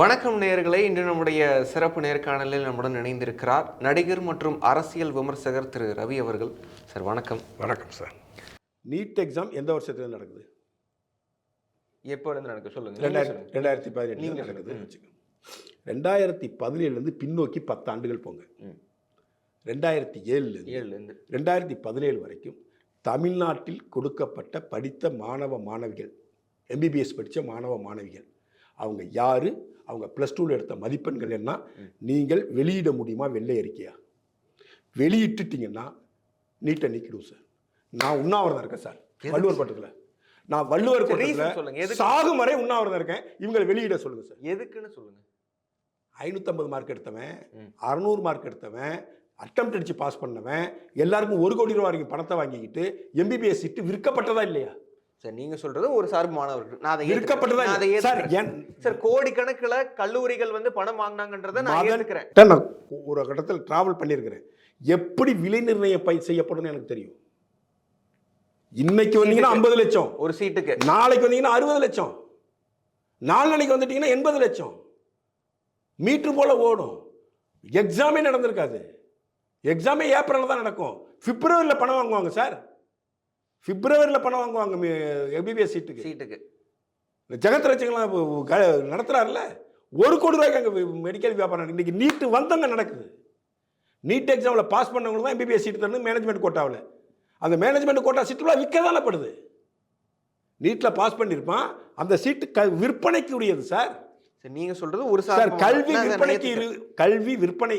வணக்கம் நேயர்களே. இன்று நம்முடைய சிறப்பு நேர்காணலில் நம்முடன் இணைந்திருக்கிறார் நடிகர் மற்றும் அரசியல் விமர்சகர் திரு ரவி அவர்கள். சார் வணக்கம். வணக்கம் சார். நீட் எக்ஸாம் எந்த வருஷத்துல நடக்குது? எப்போ இருந்து நடக்க? சொல்லுங்க. ரெண்டாயிரத்தி. ரெண்டாயிரத்தி பதினேழு நீங்க நடக்குது சொல்லுங்க. வச்சுக்கோங்க. ரெண்டாயிரத்தி பதினேழுலேருந்து பின்னோக்கி பத்து ஆண்டுகள் போங்க. ரெண்டாயிரத்தி ஏழுலேருந்து ஏழுல இருந்து ரெண்டாயிரத்தி பதினேழு வரைக்கும் தமிழ்நாட்டில் கொடுக்கப்பட்ட படித்த மாணவ மாணவிகள் எம்பிபிஎஸ் படித்த மாணவ மாணவிகள் அவங்க யார்? அவங்க ப்ளஸ் டூவில் எடுத்த மதிப்பெண்கள் என்ன? நீங்கள் வெளியிட முடியுமா? வெள்ளை அறிக்கையா வெளியிட்டுட்டீங்கன்னா நீட்டை நீக்கிடுவோம் சார் நான் உண்ணாவிரதம் இருக்கேன் சார் வள்ளுவர் பட்டத்தில் நான் வள்ளுவர் சொல்லுங்க. சாகும் வரை உண்ணாவிரதம் இருக்கேன். இவங்களை வெளியிட சொல்லுங்க சார் எதுக்குன்னு சொல்லுங்க. ஐநூற்றம்பது மார்க் எடுத்தவன். அறநூறு மார்க் எடுத்தவன் அட்டம் அடிச்சு பாஸ் பண்ணவன் எல்லாருக்கும் ஒரு கோடி ரூபா வரைக்கும் பணத்தை வாங்கிக்கிட்டு எம்பிபிஎஸ் சீட்டு விற்கப்பட்டதா இல்லையா? சார் நீங்க சொல்றது ஒரு சார்பு மாணவர்கள். நான் அதை. நான் அதை? சார். என் சார் கோடிக்கணக்கில் கல்லூரிகள் வந்து பணம் வாங்கினாங்கன்றதை நான் கிட்ட நான் ஒரு கட்டத்தில் டிராவல் பண்ணியிருக்கிறேன். எப்படி விலை நிர்ணயம் பை செய்யப்படும்னு எனக்கு தெரியும். இன்னைக்கு வந்தீங்கன்னா ஐம்பது லட்சம். ஒரு சீட்டுக்கு. நாளைக்கு வந்தீங்கன்னா அறுபது லட்சம். நாளைக்கு வந்துட்டீங்கன்னா எண்பது லட்சம். மீட்ரு போல ஓடும். எக்ஸாமே நடந்திருக்காது. எக்ஸாமே ஏப்ரலில் தான் நடக்கும். பிப்ரவரியில் பணம் வாங்குவாங்க சார். பிப்ரவரியில் பணம் வாங்குவாங்க எம்பிபிஎஸ் சீட்டுக்கு. சீட்டுக்கு. இந்த ஜெகத் ரச்சங்களாம் நடத்துகிறாருல்ல ஒரு கோடி ரூபாய்க்கு அங்கே மெடிக்கல் வியாபாரம் இன்னைக்கு நீட்டு வந்தவங்க நடக்குது. நீட் எக்ஸாமில் பாஸ் பண்ணவங்களுக்கு தான் எம்பிபிஎஸ் சீட்டு தரணும் மேனேஜ்மெண்ட் கோட்டாவில் அந்த மேனேஜ்மெண்ட் கோட்டா சீட்டுலாம் விற்க தானே படுது நீட்டில் பாஸ் பண்ணியிருப்பான். அந்த சீட்டு க விற்பனைக்கு உரியது சார். சார் நீங்க சொல்றது ஒரு சார் கல்வி விற்பனைக்கு. இரு கல்வி விற்பனை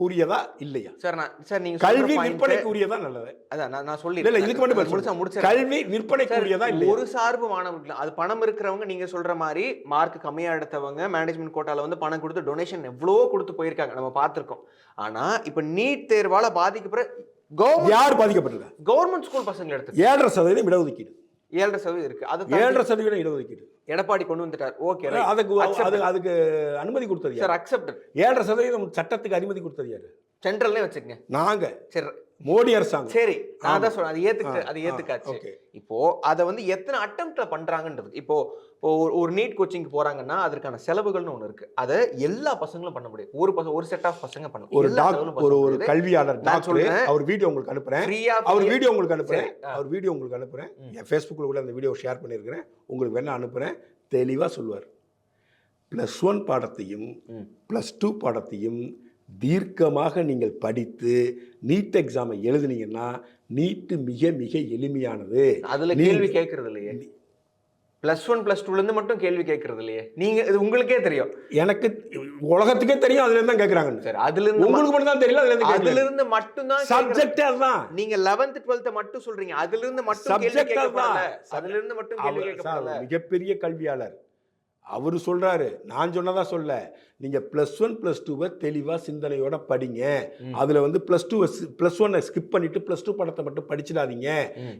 கூறியதா இல்லையா? சார் நான் சார் நீங்க கல்வி விற்பனைக்கு உரியதா நல்லது? அதான் நான் நான் சொல்லி இல்ல இல்ல இதுக்கு மட்டும் முடிச்சா. முடிச்சா கல்வி விற்பனைக்கு சார், உரியதா இல்லையா? ஒரு சார்பு மாணவர்கள் அது பணம் இருக்கிறவங்க நீங்க சொல்ற மாதிரி மார்க் கம்மியா எடுத்தவங்க மேனேஜ்மெண்ட் கோட்டால வந்து பணம் கொடுத்து டொனேஷன் எவ்வளவோ கொடுத்து போயிருக்காங்க நம்ம பார்த்திருக்கோம். ஆனா இப்ப நீட் தேர்வால பாதிக்கப்படுற கவர்மெண்ட் யார் பாதிக்கப்பட்டிருக்கா? கவர்மெண்ட் ஸ்கூல் பசங்களை எடுத்து ஏழரை சதவீதம் இடஒதுக்கீடு. ஏழரை சதவீதம் இருக்கு. அது ஏழரை சதவீதம் இடஒதுக்கீடு எடப்பாடி கொண்டு வந்துட்டார். ஓகே அதுக்கு. அது அதுக்கு அனுமதி கொடுத்தது சார் அக்செப்டட் ஏழரை சதவீதம் சட்டத்துக்கு அனுமதி கொடுத்தது யாரு? சென்ட்ரல்லே வச்சுக்கங்க. நாங்க. சரி மோடி அரசாங்கம் சரி நான். தான் சொல்றேன் அது ஏத்துக்கு அது ஏத்துக்காச்சு. இப்போ அதை வந்து எத்தனை அட்டம்ப்ட்ல பண்றாங்கன்றது இப்போ இப்போ ஒரு- நீட் கோச்சிங் போறாங்கன்னா அதற்கான செலவுகள்னு ஒண்ணு இருக்கு அதை எல்லா பசங்களும் பண்ண முடியும் ஒரு பசங்க ஒரு செட் ஆஃப் பசங்க பண்ண ஒரு ஒரு ஒரு. கல்வியாளர் நான் டாக்டர் சொல்றேன். அவர் வீடியோ உங்களுக்கு அனுப்புறேன் அவர் வீடியோ உங்களுக்கு அனுப்புறேன். அவர் வீடியோ உங்களுக்கு அனுப்புறேன். என் ஃபேஸ்புக்கில் கூட அந்த வீடியோ ஷேர் பண்ணியிருக்கிறேன் உங்களுக்கு வேணா அனுப்புறேன் தெளிவாக சொல்லுவார் ப்ளஸ் ஒன் பாடத்தையும். ப்ளஸ் டூ பாடத்தையும் தீர்க்கமாக நீங்கள் படித்து நீட் எக்ஸாமை எழுதுனீங்கன்னா நீட்டு மிக மிக எளிமையானது. அதுல கேள்வி கேட்கறது இல்லையே பிளஸ் ஒன் பிளஸ் டூல இருந்து மட்டும் கேள்வி கேட்கறது இல்லையே நீங்க இது உங்களுக்கே தெரியும். எனக்கு உலகத்துக்கே தெரியும் அதுல இருந்து தான் கேட்குறாங்க சரி அதுல இருந்து ம- உங்களுக்கு மட்டும் தான் தெரியல அதுல இருந்து அதுல இருந்து மட்டும் தான். சப்ஜெக்டே அதுதான் நீங்க 11th 12th மட்டும் சொல்றீங்க அதுல இருந்து மட்டும் கேள்வி கேட்கப்படல. அதுதான். அதுல இருந்து மட்டும் கேள்வி கேட்கப்படல. மிகப்பெரிய கல்வியாளர். அவர் சொல்றாரு. நான் சொன்னதா சொல்ல. நீங்க பிளஸ் ஒன் பிளஸ் டூவை தெளிவா சிந்தனையோட படிங்க. அதுல வந்து பிளஸ் டூ பிளஸ் ஒன்னை ஸ்கிப் பண்ணிட்டு பிளஸ் டூ படத்தை மட்டும் படிச்சிடாதீங்க.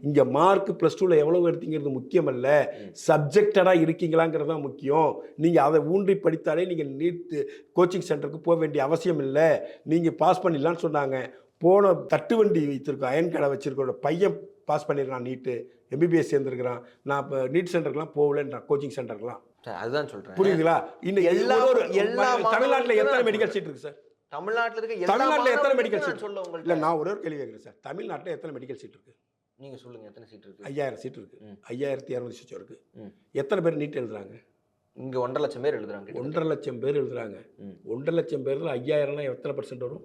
இங்க மார்க் பிளஸ் டூல எவ்வளவு எடுத்தீங்கிறது முக்கியம் அல்ல ம். சப்ஜெக்டடா இருக்கீங்களாங்கிறது தான் முக்கியம். நீங்க அதை ஊன்றி படித்தாலே நீங்க நீட் கோச்சிங் சென்டருக்கு போக வேண்டிய அவசியம் இல்லை. நீங்க பாஸ் பண்ணிடலாம்னு சொன்னாங்க. போன தட்டு வண்டி வைத்திருக்கோம் அயன் கடை வச்சிருக்கோம் பையன் பாஸ் பண்ணிடுறான் நீட்டு. எம்பிபிஎஸ் சேர்ந்துருக்கிறான். நான் இப்போ நீட் சென்டருக்குலாம் போகலன்றான் கோச்சிங் சென்டருக்குலாம் சரி, அதுதான் சொல்றேன். புரியுதுங்களா? இன்னைக்கு எல்லா- எல்லா தமிழ்நாட்டில் எத்தனை தான் மெடிக்கல் சீட் இருக்கு சார்? தமிழ்நாட்டுல இருக்க தமிழ்நாட்டுல எத்தனை நான் seat? சொல்ல இல்லை உங்கள்ட்ட நான் ஒரே ஒரு கேள்வி கேட்குறேன் சார். தமிழ்நாட்டில் எத்தனை மெடிக்கல் சீட் இருக்கு? நீங்க சொல்லுங்க எத்தனை சீட் இருக்கு? ஐயாயிரம் சீட் இருக்கு. ம். ஐயாயிரத்தி இரநூத்தி சொச்சம் இருக்கு. எத்தனை பேர் நீட் எழுதுறாங்க? இங்க ஒன்றரை லட்சம் பேர் எழுதுறாங்க. ஒன்றரை லட்சம் பேர் எழுதுறாங்க. ஒன்றரை லட்சம் பேர்ல ஐயாயிரம்னா எத்தனை பர்சன்ட் வரும்?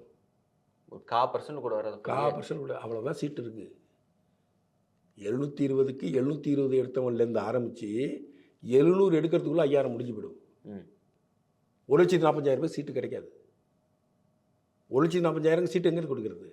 ஒரு கா பர்சன்ட் கூட வராது. கா பர்சன்ட் கூட அவ்வளோதான் சீட் இருக்கு. எழுநூற்றி இருபதுக்கு எழுநூற்றி இருபது எடுத்தவன்லேருந்து ஆரம்பித்து எழுநூறு எடுக்கிறதுக்குள்ள ஐயாயிரம் முடிஞ்சு போயிடும். ஒரு லட்சத்தி நாற்பஞ்சாயிரம் பேர் சீட்டு கிடைக்காது. ஒரு லட்சத்தி நாற்பஞ்சாயிரம் சீட்டு எங்கே கொடுக்கறது?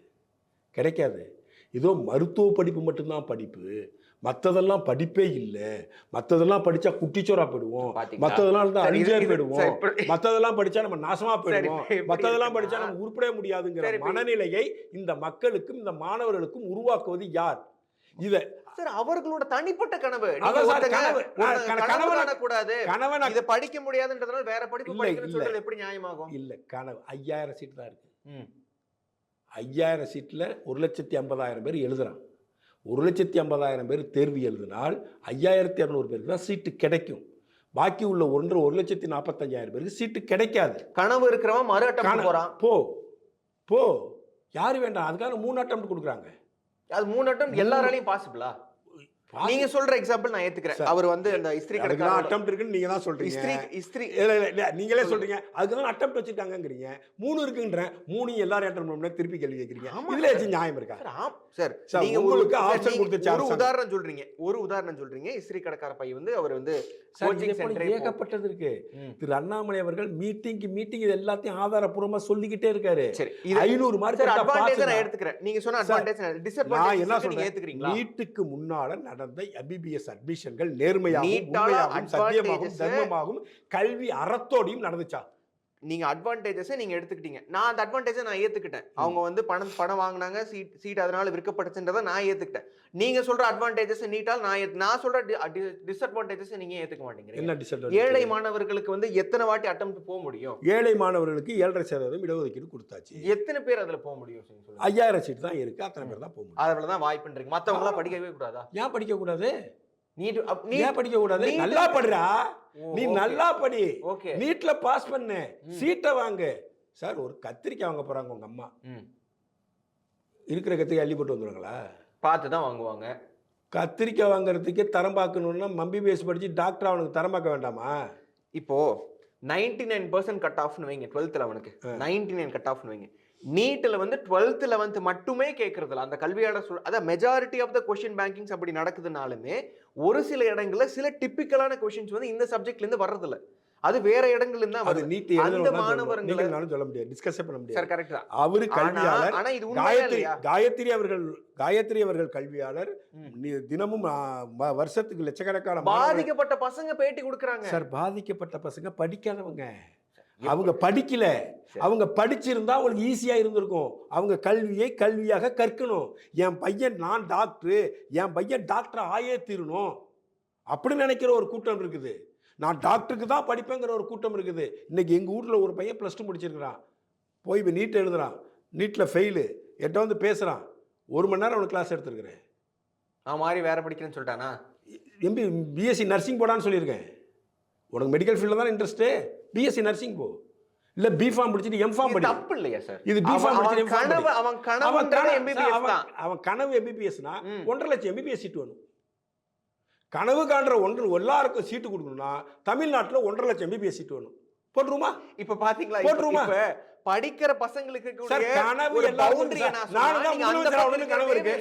கிடைக்காது. ஏதோ மருத்துவ படிப்பு மட்டும்தான் படிப்பு. மற்றதெல்லாம் படிப்பே இல்லை. மற்றதெல்லாம் படித்தா குட்டிச்சோரா போயிடுவோம்? மற்றதெல்லாம் இருந்தால் அழிஞ்சே போயிடுவோம். மற்றதெல்லாம் படித்தா நம்ம நாசமா போயிடுவோம். மற்றதெல்லாம் படித்தா நம்ம உருப்படவே முடியாதுங்கிற மனநிலையை இந்த மக்களுக்கும் இந்த மாணவர்களுக்கும் உருவாக்குவது யார்? இதை சார் அவர்களோட தனிப்பட்ட கனவு. கனவு. கன- கனவு இதை படிக்க முடியாதுன்றதுனால வேற படிப்பு எப்படி நியாயமாகும்? இல்லை கனவு. ஐயாயிரம் சீட் தான் இருக்கு. ஐயாயிரம் சீட்டில் ஒரு லட்சத்தி ஐம்பதாயிரம் பேர் எழுதுறான். ஒரு லட்சத்தி ஐம்பதாயிரம் பேர் தேர்வு எழுதினால் ஐயாயிரத்தி இரநூறு பேருக்கு தான் சீட்டு கிடைக்கும். பாக்கி உள்ள ஒன்று ஒரு லட்சத்தி நாற்பத்தஞ்சாயிரம் பேருக்கு சீட்டு கிடைக்காது. கனவு இருக்கிறவன் மறு அட்டம் போறான். போ. போ. யாரு வேண்டாம்? அதுக்காக மூணு அட்டம் கொடுக்குறாங்க. அது மூணு அட்டம் எல்லாராலையும் பாசிபிளா நீங்க சொல்ற எக்ஸாம்பிள் நான் ஏத்துக்கிறேன். அவர் வந்து இந்த இஸ்திரி கடைக்காரர் அட்டம் இருக்குன்னு நீங்க தான் சொல்றீங்க. இஸ்திரி இஸ்திரி இல்ல, இல்ல, நீங்களே சொல்றீங்க. அதுக்கு தான் அட்டம் வச்சிருக்காங்கங்கிறீங்க. மூணு இருக்குன்றேன். மூணு எல்லாரும் அட்டம் பண்ண திருப்பி கேள்வி கேட்குறீங்க. ஆமா. இதுல ஏதாச்சும் நியாயம் இருக்கா? ஆம். சார். நீங்க உங்களுக்கு நீங்க கொடுத்துச்சு ஒரு. உதாரணம் சொல்றீங்க. ஒரு உதாரணம் சொல்றீங்க. இஸ்திரி கடைக்கார பையன் வந்து அவர் வந்து ஏகப்பட்டது இருக்கு. திரு அண்ணாமலை அவர்கள் மீட்டிங்க்கு மீட்டிங் இது எல்லாத்தையும் ஆதாரப்பூர்வமா சொல்லிக்கிட்டே இருக்காரு. ஐநூறு மார்க் நான். எடுத்துக்கிறேன். நீங்க சொன்ன அட்வான்டேஜ் என்ன சொல்றேன்? ஏத்துக்கிறீங்களா? நீட்டுக்கு முன்னால நடந்த எம்பிபிஎஸ் அட்மிஷன்கள் நேர்மையாகவும் சத்தியமாகவும் தர்மமாகவும் கல்வி அறத்தோடையும் நடந்துச்சா? நீங்க அட்வான்டேஜஸை நீங்க எடுத்துக்கிட்டீங்க. நான் அந்த அட்வான்டேஜை நான் ஏத்துக்கிட்டேன். அவங்க வந்து பணம் பணம் வாங்குனாங்க சீட் சீட் அதனால விற்கப்பட்டுச்சுன்றதை நான் ஏத்துக்கிட்டேன். நீங்க சொல்ற அட்வான்டேஜஸ் நீட்டால் நான் ஏத்து- நான் சொல்ற டிஸ்அட்வான்டேஜஸ் நீங்க ஏத்துக்க மாட்டேங்கிறீங்க. ஏழை மாணவர்களுக்கு வந்து எத்தனை வாட்டி அட்டம் போக முடியும்? ஏழை மாணவர்களுக்கு ஏழரை சதவீதம் இடஒதுக்கீடு கொடுத்தாச்சு. எத்தனை பேர் அதுல போக முடியும் ஐயாயிரம் சீட் தான் இருக்கு. அத்தனை பேர் தான் போக முடியும். அதுல தான் வாய்ப்புன்றீங்க. மத்தவங்க எல்லாம் படிக்கவே கூடாதா? ஏன் படிக்க கூடாது நீட் நீட் படிக்க கூடாது? நல்லா படுறா நீ. நல்லா படி. ஓகே. நீட்ல பாஸ் பண்ணு. சீட்டை வாங்கு. சார் ஒரு கத்திரிக்காய் வாங்க போறாங்க உங்க அம்மா. ம். இருக்கிற கத்திரிக்காய் அள்ளி போட்டு வந்துருங்களா பார்த்து தான் வாங்குவாங்க. கத்திரிக்காய் வாங்குறதுக்கே தரம் பார்க்கணும்னா மம்பி பேஸ் படிச்சு டாக்டர் அவனுக்கு தரம் பார்க்க வேண்டாமா? இப்போ நைன்டி நைன் பர்சன்ட் கட் ஆஃப்னு வைங்க டுவெல்த்தில் அவனுக்கு. நைன்டி நைன் கட் ஆஃப்னு வைங்க. நீட்டில் வந்து டுவெல்த் லெவன்த் மட்டுமே கேட்கறதில்ல அந்த கல்வியாளர் சொல் அதான் majority of the question bankings அப்படி நடக்குதுனாலுமே ஒரு சில இடங்கள்ல சில டிப்பிக்கலான கொஷின்ஸ் வந்து இந்த சப்ஜெக்ட்ல இருந்து வர்றதில்ல. அது வேற இடங்கள்ல இருந்து அது நீட் அந்த மாணவர்களை- சொல்ல முடியாது. டிஸ்கஸ் பண்ண முடியாது. சார் கரெக்ட் அவரு கல்வியாளர் ஆனா இது காயத்ரி காயத்ரி அவர்கள் காயத்ரி அவர்கள் கல்வியாளர் தினமும் வருஷத்துக்கு லட்சக்கணக்கான பாதிக்கப்பட்ட பசங்க பேட்டி கொடுக்குறாங்க. சார் பாதிக்கப்பட்ட பசங்க படிக்காதவங்க. அவங்க படிக்கல. அவங்க படிச்சிருந்தா அவங்களுக்கு ஈஸியா இருந்திருக்கும். அவங்க கல்வியை கல்வியாக கற்கணும். என் பையன் நான் டாக்டரு என் பையன் டாக்டர் ஆயே தீரணும். அப்படி நினைக்கிற ஒரு கூட்டம் இருக்குது. நான் டாக்டருக்கு தான் படிப்பேங்கிற ஒரு கூட்டம் இருக்குது. இன்னைக்கு எங்கள் ஊரில் ஒரு பையன் ப்ளஸ் டூ முடிச்சிருக்கிறான். போய் இப்போ நீட் எழுதுறான். நீட்டில் ஃபெயிலு என்கிட்ட வந்து பேசுகிறான் ஒரு மணி நேரம் அவனுக்கு கிளாஸ் எடுத்துருக்கிறேன். நான் மாதிரி வேற படிக்கிறேன்னு சொல்லிட்டானா? எம்பி பிஎஸ்சி நர்சிங் போடான்னு சொல்லியிருக்கேன். உனக்கு மெடிக்கல் ஃபீல்டில் தான் இன்ட்ரெஸ்ட்டு பிஎஸ்சி நர்சிங் போ இல்லை பிஃபார்ம் முடிச்சுட்டு எம்ஃபார்ம் இது படி தப்பு இல்லையா சார் இது அவன் பிஃபார்ம் அவன் முடிச்சுட்டு எம்ஃபார்ம் கனவு படி அவன் அவன் கனவு எம்பிபிஎஸ் அவன் தான். அவன் கனவு எம்பிபிஎஸ்னா ம். ஒன்றரை லட்சம் எம்பிபிஎஸ் சீட்டு வேணும். கனவு காண்ற ஒன்று எல்லாருக்கும் சீட்டு கொடுக்கணும்னா தமிழ்நாட்டில் ஒன்றரை லட்சம் எம்பிபிஎஸ் சீட்டு வேணும். போட்டுருமா இப்ப பாத்தீங்களா இப்ப- போட்டுருமா? படிக்கிற பசங்களுக்கு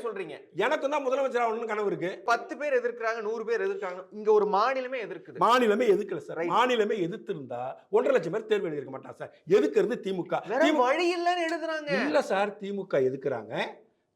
சொல்றீங்க. எனக்கும் தான் முதலமைச்சர் ஆகணும்னு கனவு இருக்கு. பத்து பேர் எதிர்க்கிறாங்க நூறு பேர் எதிர்க்கிறாங்க. இங்க ஒரு மாநிலமே எதிர்க்குது. மாநிலமே எதுக்கல சார். மாநிலமே எதிர்த்திருந்தா ஒன்றரை லட்சம் பேர் தேர்வு எழுதியிருக்க மாட்டான் சார். எதுக்குறது திமுக? வழி இல்லைன்னு எழுதுறாங்க. இல்ல சார் திமுக எதுக்குறாங்க?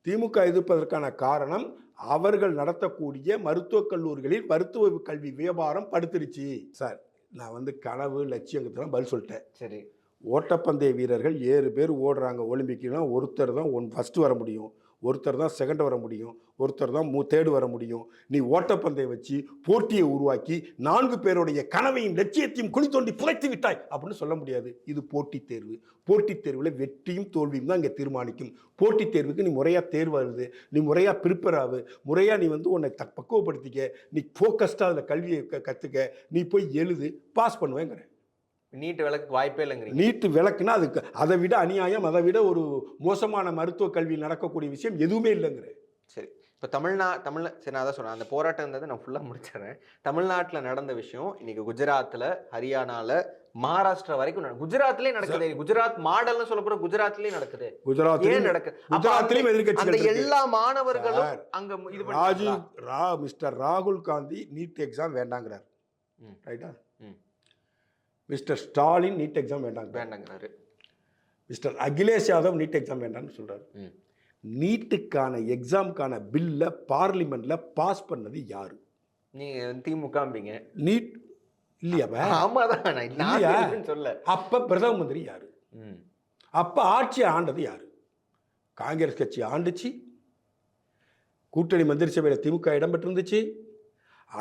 திமுக எதிர்ப்பதற்கான காரணம் அவர்கள் நடத்தக்கூடிய மருத்துவக் கல்லூரிகளில் மருத்துவ கல்வி வியாபாரம் படுத்துருச்சு. சார் நான் வந்து கனவு லட்சியங்கிறதுலாம் பதில் சொல்லிட்டேன். சரி. ஓட்டப்பந்தய வீரர்கள் ஏழு பேர் ஓடுறாங்க ஒலிம்பிக்னா ஒருத்தர் தான் ஒன் ஃபஸ்ட்டு வர முடியும். ஒருத்தர் தான் செகண்ட் வர முடியும். ஒருத்தர் தான் மூ தேர்டு வர முடியும். நீ ஓட்டப்பந்தயம் வச்சு போட்டியை உருவாக்கி நான்கு பேருடைய கனவையும் லட்சியத்தையும் குழி தோண்டி புதைத்து விட்டாய் அப்படின்னு சொல்ல முடியாது. இது போட்டித் தேர்வு. போட்டித் தேர்வில் வெற்றியும் தோல்வியும் தான் இங்கே தீர்மானிக்கும். போட்டித் தேர்வுக்கு நீ முறையாக தேர்வு வருது நீ முறையாக ப்ரிப்பேர் ஆகு முறையாக நீ வந்து உன்னை த பக்குவப்படுத்திக்க. நீ ஃபோக்கஸ்டாக அதில் கல்வியை க கற்றுக்க நீ போய் எழுது. பாஸ் பண்ணுவேங்கிறேன். நீட் விளக்கு வாய்ப்பே இல்லைங்கிறீங்க. நீட்டு விளக்குனா அதுக்கு அதை விட அநியாயம் அதை விட ஒரு மோசமான மருத்துவ கல்வி நடக்கக்கூடிய விஷயம் எதுவுமே இல்லைங்கிற. சரி இப்போ தமிழ்நா தமிழ்ல சரி நான் தான் சொன்னேன் அந்த போராட்டம் இருந்ததை நான் ஃபுல்லாக முடிச்சிடுறேன். தமிழ்நாட்டில் நடந்த விஷயம் இன்னைக்கு குஜராத்தில் ஹரியானால மகாராஷ்டிரா வரைக்கும் குஜராத்லயே நடக்குது. குஜராத் மாடல்னு சொல்ல போற குஜராத்லயே நடக்குது. ஏன் குஜராத்தில் நடக்குது அந்த- அந்த இருக்கு. எல்லா மாணவர்களும் அங்க இது ராஜீவ் ரா மிஸ்டர் ராகுல் காந்தி நீட் எக்ஸாம் வேண்டாங்கிறார். ரைட்டா. மிஸ்டர் ஸ்டாலின் நீட் எக்ஸாம் வேண்டாங்க. வேண்டாங்கிறாரு. Mister Akhilesh Yadav NEET exam வேண்டாம்னு சொல்றாரு. ம். நீட்டுக்கான எக்ஸாம்க்கான பில்லை பார்லிமெண்ட்ல பாஸ் பண்ணது யாரு? நீங்க திமுகம்பீங்க நீட் இல்லையாப்ப ஆமாதான் நான் இல்லையா? சொல்ல அப்ப பிரதம மந்திரி யாரு? ம். அப்ப ஆட்சி ஆண்டது யாரு? காங்கிரஸ் கட்சி ஆண்டுச்சு. கூட்டணி மந்திரி சபையில் திமுக இடம்பெற்றிருந்துச்சு.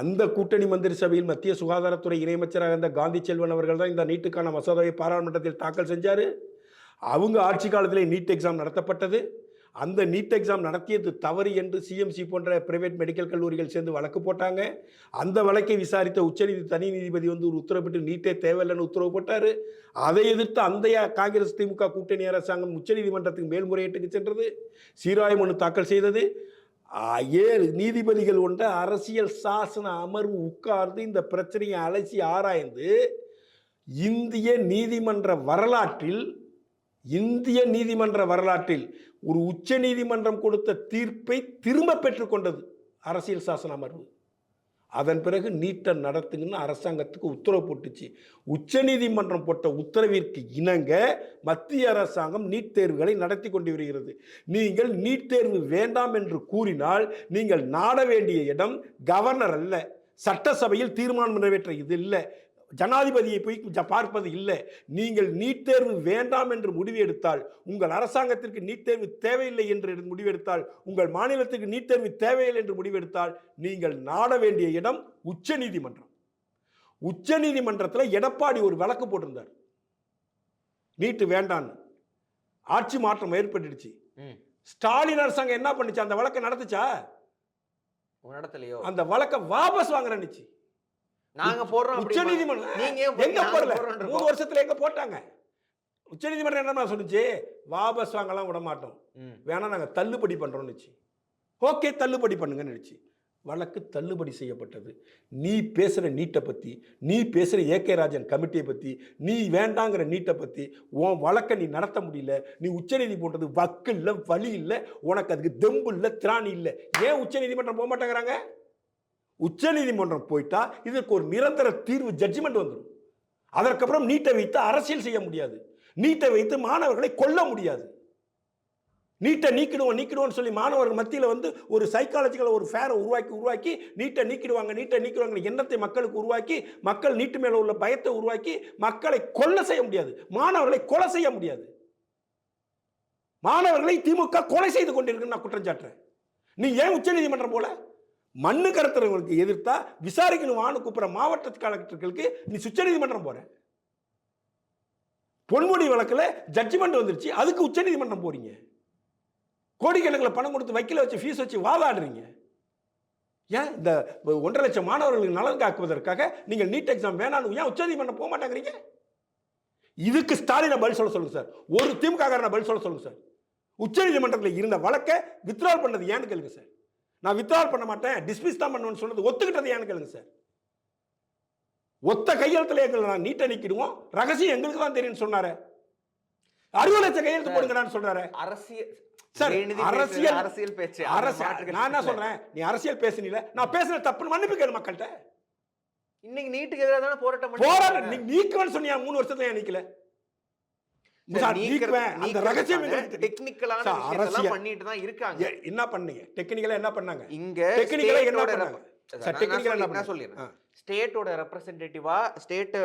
அந்த கூட்டணி மந்திரி சபையில் மத்திய சுகாதாரத்துறை இணையமைச்சராக இருந்த காந்தி செல்வன் அவர்கள் தான் இந்த நீட்டுக்கான மசோதாவை பாராளுமன்றத்தில் தாக்கல் செஞ்சார். அவங்க ஆட்சி காலத்திலே நீட் எக்ஸாம் நடத்தப்பட்டது. அந்த நீட் எக்ஸாம் நடத்தியது தவறு என்று சிஎம்சி போன்ற பிரைவேட் மெடிக்கல் கல்லூரிகள் சேர்ந்து வழக்கு போட்டாங்க. அந்த வழக்கை விசாரித்த உச்சநீதி தனி நீதிபதி வந்து ஒரு உத்தரவிட்டு நீட்டே தேவையில்லைன்னு உத்தரவு போட்டார். அதை எதிர்த்து அந்த காங்கிரஸ் திமுக கூட்டணி அரசாங்கம் உச்சநீதிமன்றத்துக்கு மேல்முறையீட்டுக்கு சென்றது. சீராய மனு தாக்கல் செய்தது. ஏழு நீதிபதிகள் கொண்ட அரசியல் சாசன அமர்வு உட்கார்ந்து இந்த பிரச்சனையை அலசி ஆராய்ந்து இந்திய நீதிமன்ற வரலாற்றில் இந்திய நீதிமன்ற வரலாற்றில் ஒரு உச்ச நீதிமன்றம் கொடுத்த தீர்ப்பை திரும்ப பெற்றுக்கொண்டது அரசியல் சாசன அமர்வு. அதன் பிறகு நீட்டை நடத்துங்கன்னு அரசாங்கத்துக்கு உத்தரவு போட்டுச்சு. உச்சநீதிமன்றம் போட்ட உத்தரவிற்கு இணங்க மத்திய அரசாங்கம் நீட் தேர்வுகளை நடத்தி கொண்டு வருகிறது. நீங்கள் நீட் தேர்வு வேண்டாம் என்று கூறினால் நீங்கள் நாட வேண்டிய இடம் கவர்னர் அல்ல. சட்டசபையில் தீர்மானம் நிறைவேற்ற இது இல்லை. ஜனாதிபதியை போய் பார்ப்பது இல்லை. நீங்கள் நீட் தேர்வு வேண்டாம் என்று முடிவு எடுத்தால் உங்கள் அரசாங்கத்திற்கு நீட் தேர்வு தேவையில்லை என்று முடிவெடுத்தால் உங்கள் மாநிலத்துக்கு நீட் தேர்வு தேவையில்லை என்று முடிவெடுத்தால் நீங்கள் நாட வேண்டிய இடம் உச்ச நீதிமன்றம். உச்ச நீதிமன்றத்தில் எடப்பாடி ஒரு வழக்கு போட்டிருந்தார். நீட்டு வேண்டான்னு. ஆட்சி மாற்றம் ஏற்பட்டுடுச்சு. ஸ்டாலின் அரசாங்கம் என்ன பண்ணுச்சு? அந்த வழக்கை நடத்துச்சா? உங்க இடத்துலயோ அந்த வழக்கை வாபஸ் வாங்குறேன்னுச்சு. நாங்க போடுறோம் உச்ச அப்படிம்பாங்க. நீதிமன்றம் நீங்க எங்க போடல? மூணு. வருஷத்துல எங்க போட்டாங்க? உச்ச நீதிமன்றம் என்ன சொல்லுச்சு வாபஸ் வாங்கலாம் விட மாட்டோம். வேணா நாங்க தள்ளுபடி பண்றோம்னுச்சு. ஓகே தள்ளுபடி பண்ணுங்கன்னு நினைச்சு வழக்கு தள்ளுபடி செய்யப்பட்டது. நீ பேசுற நீட்டை பத்தி நீ பேசுற ஏகே ராஜன் கமிட்டியை பத்தி நீ வேண்டாங்கிற நீட்டை பத்தி உன் வழக்கை நீ நடத்த முடியல நீ உச்சநீதி போன்றது வக்கு இல்லை வழி இல்லை உனக்கு அதுக்கு தெம்பு இல்லை திராணி இல்லை. ஏன் உச்சநீதிமன்றம் போக மாட்டேங்கிறாங்க உச்சநீதிமன்றம் போயிட்டா இதற்கு ஒரு நிரந்தர தீர்வு ஜட்ஜ்மெண்ட் வந்துடும் அதற்கப்புறம் நீட்டை வைத்து அரசியல் செய்ய முடியாது. நீட்டை வைத்து மாணவர்களை கொல்ல முடியாது. நீட்டை நீக்கிடுவோம் நீக்கிடுவோம்னு சொல்லி மாணவர்கள் மத்தியில் வந்து ஒரு சைக்காலஜிக்கல் ஒரு ஃபேரை உருவாக்கி உருவாக்கி நீட்டை நீக்கிடுவாங்க நீட்டை நீக்கிடுவாங்க எண்ணத்தை மக்களுக்கு உருவாக்கி மக்கள் நீட்டு மேலே உள்ள பயத்தை உருவாக்கி மக்களை கொல்ல செய்ய முடியாது. மாணவர்களை கொலை செய்ய முடியாது. மாணவர்களை திமுக கொலை செய்து கொண்டிருக்குன்னு நான் குற்றம் சாட்டுறேன். நீ ஏன் உச்சநீதிமன்றம் போல? மண்ணு கடத்துறவங்களுக்கு எதிர்த்தா விசாரிக்கணும் வான்னு கூப்பிட்ற மாவட்ட கலெக்டர்களுக்கு நீ உச்சநீதிமன்றம் போற. பொன்முடி வழக்கில் ஜட்ஜ்மெண்ட் வந்துருச்சு. அதுக்கு உச்சநீதிமன்றம் போறீங்க. கோடிக்கணக்கில் பணம் கொடுத்து வக்கீல வச்சு ஃபீஸ் வச்சு வாதாடுறீங்க. ஏன் இந்த ஒன்றரை லட்சம் மாணவர்களுக்கு நலன் காக்குவதற்காக நீங்கள் நீட் எக்ஸாம் வேணான்னு ஏன் உச்சநீதிமன்றம் போக மாட்டேங்கிறீங்க? இதுக்கு ஸ்டாலினை பதில் சொல்ல சொல்லுங்க சார். ஒரு திமுக பதில் சொல்ல சொல்லுங்க சார். உச்சநீதிமன்றத்தில் இருந்த வழக்கை வித்ட்ரால் பண்ணது ஏன்னு கேளுங்க சார். நான் வித்ட்ரால் பண்ண மாட்டேன் டிஸ்மிஸ் தான் பண்ணுவேன்னு சொன்னது ஒத்துக்கிட்டது ஏன்னு கேளுங்க சார் ஒத்த கையெழுத்துல எங்களை நான் நீட்டை நீக்கிடுவோம். ரகசியம் எங்களுக்கு தான் தெரியும்னு சொன்னாரு. அறுபது லட்சம் கையெழுத்து போடுங்கடான்னு சொல்றாரு. அரசியல் சார், அரசியல் அரசியல் பேச்சு. அரசு நான் என்ன சொல்றேன்? நீ அரசியல் பேசுனீல. நான் பேசுன தப்புன்னு மன்னிப்பு கேளு மக்கள்கிட்ட. இன்னைக்கு நீட்டுக்கு எதிராக தானே போராட்டம் போராட பண்ணிட்டு நீ நீக்குவேன்னு சொன்னியா? மூணு வருஷத்துல நீக்கல? என்ன பண்ணீங்க? டெக்னிக்கலா என்ன பண்ணாங்க? இங்க என்ன பண்ணாங்க? என்ன? சொல்லிடுறேன். ஸ்டேட்டோட ரெப்ரசன்டேட்டிவா ஸ்டேட்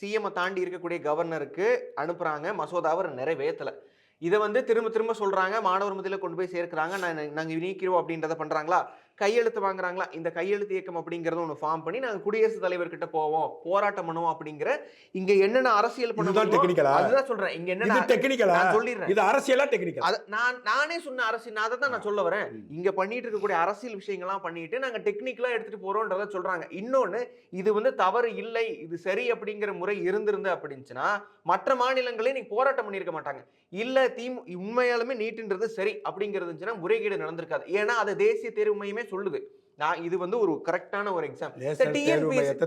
சிஎம் தாண்டி இருக்கக்கூடிய கவர்னருக்கு அனுப்புறாங்க. மசோதாவை நிறைவேற்றல. இதை வந்து திரும்ப திரும்ப சொல்றாங்க. மாணவர் மத்தியில கொண்டு போய் சேர்க்கிறாங்க. நான் நாங்க நீக்கிறோம் அப்படின்றத பண்றாங்களா? கையெழுத்து வாங்குறாங்களா? இந்த கையெழுத்து இயக்கம் அப்படிங்கறத ஒன்று ஃபார்ம் பண்ணி நாங்க குடியரசுத் தலைவர்கிட்ட போவோம். போராட்டம் பண்ணுவோம் அப்படிங்கிற இங்க என்னென்ன அரசியல் இதுதான் பண்ண technical ஆ? அதுதான் சொல்றேன். இங்க என்னென்ன டெக்னிக்கலா நான் சொல்லிடுறேன். இது அரசியலா டெக்னிக்கல் நான் நானே சொன்ன அரசியல் நான் அதை தான் நான் சொல்ல வரேன். இங்க பண்ணிட்டு இருக்கக்கூடிய அரசியல் விஷயங்கள்லாம் பண்ணிட்டு நாங்க டெக்னிக்கலா எடுத்துட்டு போறோம்ன்றத சொல்றாங்க. இன்னொன்னு இது வந்து தவறு இல்லை இது சரி அப்படிங்கிற முறை இருந்திருந்து அப்படின்னுச்சுன்னா மற்ற மாநிலங்களே நீங்க போராட்டம் பண்ணியிருக்க மாட்டாங்க. இல்ல தீமு உண்மையாலுமே நீட்டுன்றது சரி அப்படிங்கிறது இருந்துச்சுன்னா முறைகேடு நடந்திருக்காது. ஏன்னா அது தேசிய தேர்வு மையமே சொல்லுது. நான் இது வந்து ஒரு கரெக்டான ஒரு எக்ஸாம்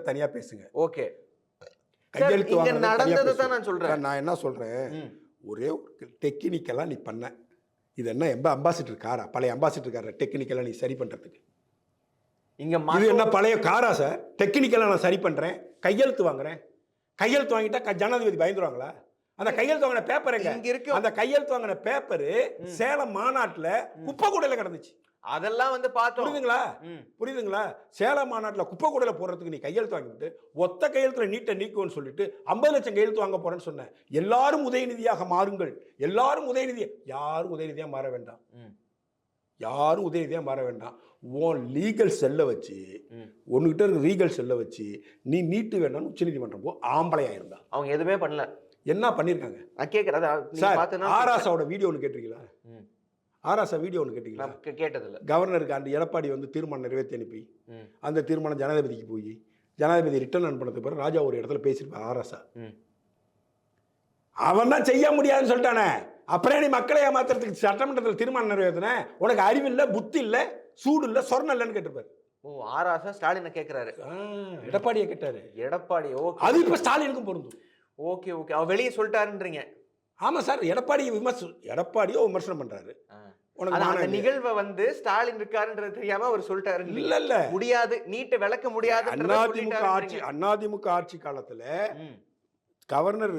தனியா பேசுங்க. ஓகே. கையெழுத்து நடந்ததை. தான் நான் சொல்றேன். சார், நான் என்ன சொல்றேன். ஒரே ஒரு டெக்னிக்கலா நீ பண்ண. இது என்ன எம்ப அம்பாசிடர் காரா? பழைய அம்பாசிடர் காரா? நீ சரி பண்றதுக்கு. இங்க இது மசோ- என்ன பழைய காரா சார் டெக்னிக்கலா நான் சரி பண்றேன். கையெழுத்து வாங்குறேன். கையெழுத்து வாங்கிட்டா ஜனாதிபதி பயந்துருவாங்களா? அந்த கையெழுத்து வாங்கின பேப்பர் எங்க? இருக்கு. அந்த கையெழுத்து வாங்கின பேப்பரு. சேலம் மாநாட்டுல குப்பை கூடையில கிடந்துச்சு. அதெல்லாம் வந்து பார்த்தோம். புரியுதுங்களா. புரியுதுங்களா? சேலம் மாநாட்டுல குப்பை கூடையில போடுறதுக்கு நீ கையெழுத்து வாங்கிட்டு ஒத்த கையெழுத்துல நீட்டை நீக்குவோன்னு சொல்லிட்டு ஐம்பது லட்சம் கையெழுத்து வாங்க போறேன்னு சொன்னேன். எல்லாரும் உதயநிதியாக மாறுங்கள். எல்லாரும் உதயநிதி யாரும் உதயநிதியா மாற வேண்டாம். யாரும் உதயநிதியா மாற வேண்டாம். உன் லீகல் செல்லை வச்சு ம். உன்கிட்ட இருக்க லீகல் செல்லை வச்சு நீ நீட்டு வேண்டாம்னு உச்சநீதிமன்றம் போ ஆம்பளையா இருந்தா. அவங்க எதுவுமே பண்ணல. என்ன பண்ணிருக்காங்க? நான் கேட்கறேன் சார் ஆராசாவோட வீடியோ ஒன்று கேட்டிருக்கீங்களா. ஆராசா வீடியோ ஒன்று கேட்டிங்களா? கேட்டதில்ல. கவர்னருக்கு அந்த எடப்பாடி வந்து தீர்மானம் நிறைவேற்றி அனுப்பி. அந்த தீர்மானம் ஜனாதிபதிக்கு போய் ஜனாதிபதி ரிட்டர்ன் அனுப்பினதுக்கு பிறகு ராஜா ஒரு இடத்துல பேசியிருப்பார் ஆராசா. அவன் தான் செய்ய முடியாதுன்னு சொல்லிட்டானே. அப்புறம் நீ மக்களை ஏமாத்துறதுக்கு சட்டமன்றத்தில் தீர்மானம் நிறைவேற்றின உனக்கு அறிவு இல்லை புத்தி இல்லை சூடு இல்லை சொர்ணம் இல்லைன்னு கேட்டிருப்பாரு. ஓ ஆராசா ஸ்டாலினை கேக்குறாரு. ஆ, எடப்பாடியை கேட்டாரு. எடப்பாடி ஓகே. அது இப்ப ஸ்டாலினுக்கும் பொருந்தும். Okay okay. அவர் வெளியே சொல்லிட்டாருன்றீங்க. ஆமா சார் எடப்பாடியை விமர்சனம் எடப்பாடியோ விமர்சனம் மானம் அந்த? நிகழ்வை வந்து ஸ்டாலின் இருக்காருன்றது தெரியாம அவர் சொல்லிட்டாரு இல்ல இல்ல. முடியாது நீட்டை விளக்க முடியாது அதிமுக ஆட்சி அதிமுக ஆட்சி காலத்துல கவர்னர்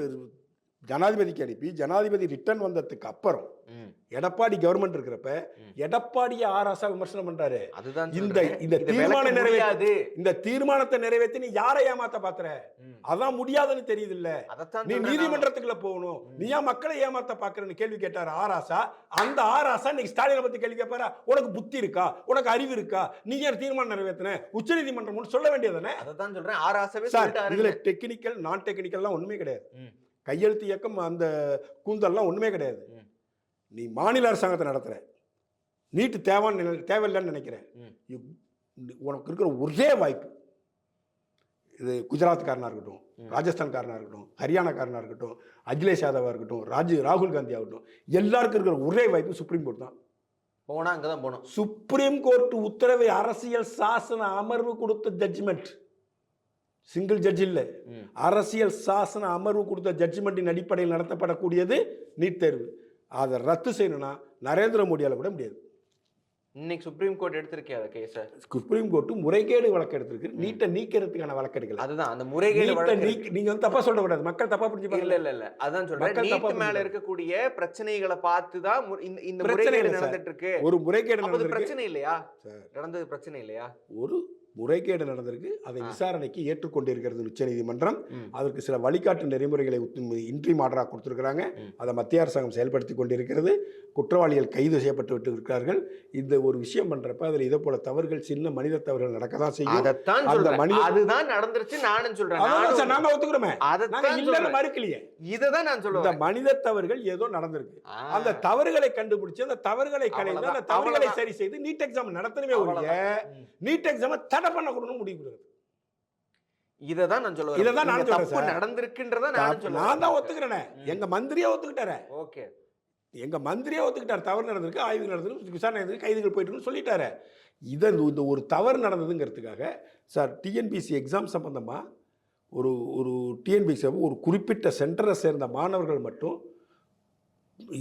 ஜனாதிபதிக்கு அனுப்பி ஜனாதிபதி ரிட்டர்ன் வந்ததுக்கு அப்புறம் எடப்பாடி கவர்மெண்ட் இருக்கிறப்ப. எடப்பாடியை ஆராசா விமர்சனம் பண்றாரு. அதுதான் இந்த. இந்த தீர்மானம் முடியாது. இந்த தீர்மானத்தை நிறைவேற்றி நீ யாரை ஏமாத்த பாக்குற. அதான் முடியாதுன்னு தெரியுது இல்ல நீ. நீதிமன்றத்துக்குள்ள போகணும். நீ ஏன் மக்களை ஏமாத்த பாக்குறன்னு கேள்வி கேட்டாரு ஆராசா அந்த ஆராசா இன்னைக்கு ஸ்டாலினை பத்தி கேள்வி கேட்பாரா? உனக்கு புத்தி இருக்கா? உனக்கு அறிவு இருக்கா? நீ ஏன் தீர்மானம் நிறைவேற்றின உச்ச நீதிமன்றம் சொல்ல வேண்டியதானே அதைத்தான் சொல்றேன். ஆராசவே இதுல டெக்னிக்கல் நான் டெக்னிக்கல்லாம் ஒண்ணுமே கிடையாது. கையெழுத்து இயக்கம் அந்த கூந்தல்லாம் ஒண்ணுமே கிடையாது. நீ மாநில அரசாங்கத்தை நடத்துற. நீட்டு தேவைன்னு தேவையில்லைன்னு நினைக்கிறேன். உனக்கு இருக்கிற ஒரே வாய்ப்பு. இது குஜராத்காரனா இருக்கட்டும் ம். ராஜஸ்தான்காரனா இருக்கட்டும் ஹரியானாக்காரனா இருக்கட்டும் அகிலேஷ் யாதவா இருக்கட்டும் ராஜு ராகுல் காந்தி ஆகட்டும் எல்லாருக்கும் இருக்கிற ஒரே வாய்ப்பு சுப்ரீம் கோர்ட் தான். போனா அங்கதான் போகணும். சுப்ரீம் கோர்ட் உத்தரவை அரசியல் சாசன அமர்வு கொடுத்த ஜட்ஜ்மெண்ட். சிங்கிள் ஜட்ஜ் இல்லை. அரசியல் சாசன அமர்வு கொடுத்த ஜட்ஜ்மெண்ட்டின் அடிப்படையில் நடத்தப்படக்கூடியது நீட் தேர்வு. அதை ரத்து செய்யணும்னா நரேந்திர மோடியால கூட முடியாது. இன்னைக்கு சுப்ரீம் கோர்ட் எடுத்திருக்கே அத கேஸ சுப்ரீம் கோர்ட் முறைகேடு வழக்கு எடுத்திருக்கு. நீட்டை நீக்கிறதுக்கான வழக்கு எடுக்கல. அதுதான் அந்த முறைகேடு நீக்க நீங்க வந்து தப்பா சொல்லக்கூடாது மக்கள் தப்பா இல்ல புரிஞ்சுப்பாங்க. இல்ல இல்ல அதான் சொல்றேன். நீட் மேல. இருக்கக்கூடிய பிரச்சனைகளை பார்த்து தான் இந்த முறைகேடு இல்ல. நடந்துட்டு இருக்கு ஒரு முறைகேடு நடந்திருக்கு. பிரச்சனை இல்லையா. நடந்தது பிரச்சனை இல்லையா? ஒரு முறைகேடு நடந்திருக்கு. அதை. விசாரணைக்கு ஏற்றுக்கொண்டிருக்கிறது உச்சநீதிமன்றம். அதற்கு சில வழிகாட்டு நெறிமுறைகளை இன்ட்ரி மாடராக கொடுத்துருக்குறாங்க. அதை மத்திய அரசாங்கம் செயல்படுத்தி கொண்டிருக்கிறது. குற்றவாளிகள் கைது செய்யப்பட்டு விட்டு இருக்கிறார்கள். இந்த ஒரு விஷயம் பண்றப்ப அதில் இதே போல தவறுகள் சின்ன மனித தவறுகள் நடக்க தான் செய்யும். அதத்தான் அந்த சொல்றேன். மனித- அதுதான் நடந்துருச்சு நானும் சொல்றேன். நாங்க ஒத்துக்கிறோமே. இல்லைன்னு சொல்றேன். மறுக்கலையே. இததான் நான் இந்த சொல்லுவேன் மனித தவறுகள் ஏதோ நடந்திருக்கு. அந்த தவறுகளை கண்டுபிடிச்சு அந்த தவறுகளை களைந்து அந்த தவறுகளை. சரி செய்து நீட் எக்ஸாம் நடத்தணுமே ஒழிய. நீட் எக்ஸாமை தடை பண்ணக்கூடாதுன்னு முடிவு கொடுக்குறது இததான் நான் சொல்லுவேன் இததான் நான் இங்க சொல்றேன் தப்பு சார். நடந்திருக்குன்றத சொல்லுவேன் நான் தான் ஒத்துக்கிறேனே. ம். எங்க மந்திரியே ஒத்துக்கிட்டாரு. ஓகே. எங்க மந்திரியே ஒத்துக்கிட்டார். தவறு நடந்திருக்கு ஆய்வு நடந்திருக்கு விசாரணை நடந்திருக்கு கைதுகள் போயிட்டு இருக்குன்னு சொல்லிட்டாரு. இதை இந்த- ஒரு தவறு நடந்ததுங்கிறதுக்காக சார் டிஎன்பிசி எக்ஸாம் சம்பந்தமா ஒரு ஒரு டிஎன்பிசி ஒரு குறிப்பிட்ட சென்டரை சேர்ந்த மாணவர்கள் மட்டும்